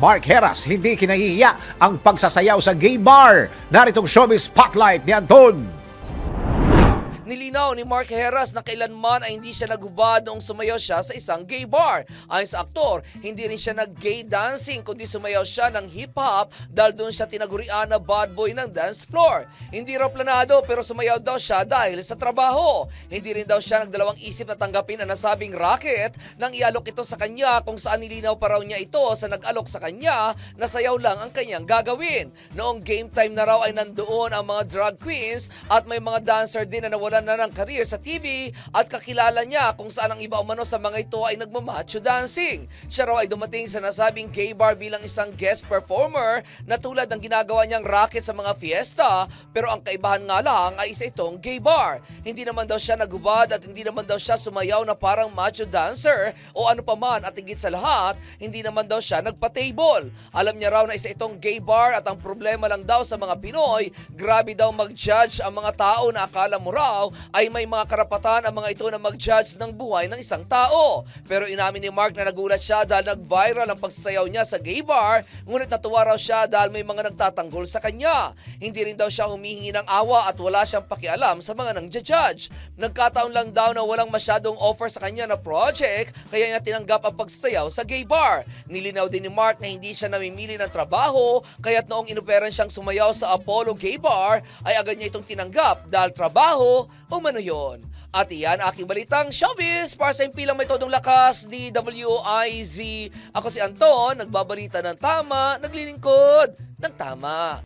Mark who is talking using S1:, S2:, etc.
S1: Mark Heras, hindi kinahihiya ang pagsasayaw sa gay bar. Naritong showbiz spotlight ni Anton.
S2: Nilinaw ni Mark Heras na kailanman ay hindi siya nagubad noong sumayaw siya sa isang gay bar. Ayon sa aktor, hindi rin siya nag-gay dancing kundi sumayaw siya ng hip-hop dahil doon siya tinagurian na bad boy ng dance floor. Hindi raw planado pero sumayaw daw siya dahil sa trabaho. Hindi rin daw siya nagdalawang isip na tanggapin ang nasabing racket nang ialok ito sa kanya kung saan nilinaw pa raw niya ito sa nag-alok sa kanya na sayaw lang ang kanyang gagawin. Noong game time na raw ay nandoon ang mga drag queens at may mga dancer din na nawalan na ng career sa TV at kakilala niya kung saan ang iba umano sa mga ito ay nagmamacho dancing. Siya raw ay dumating sa nasabing gay bar bilang isang guest performer na tulad ng ginagawa niyang racket sa mga fiesta pero ang kaibahan nga lang ay isa itong gay bar. Hindi naman daw siya nagubad at hindi naman daw siya sumayaw na parang macho dancer o ano pa man at higit sa lahat, hindi naman daw siya nagpa-table. Alam niya raw na isa itong gay bar at ang problema lang daw sa mga Pinoy, grabe daw mag-judge ang mga tao na akala mo raw ay may mga karapatan ang mga ito na mag-judge ng buhay ng isang tao. Pero inamin ni Mark na nagulat siya dahil nag-viral ang pagsasayaw niya sa gay bar, ngunit natuwa raw siya dahil may mga nagtatanggol sa kanya. Hindi rin daw siya humihingi ng awa at wala siyang pakialam sa mga nang-judge. Nagkataon lang daw na walang masyadong offer sa kanya na project, kaya niya tinanggap ang pagsasayaw sa gay bar. Nilinaw din ni Mark na hindi siya namimili ng trabaho, kaya't noong inuperan siyang sumayaw sa Apollo Gay Bar, ay agad niya itong tinanggap dahil trabaho, umano yon. At iyan aking balitang showbiz para sa impilang may todong lakas di WIZ. Ako si Anton, nagbabalita ng tama, naglilingkod ng tama.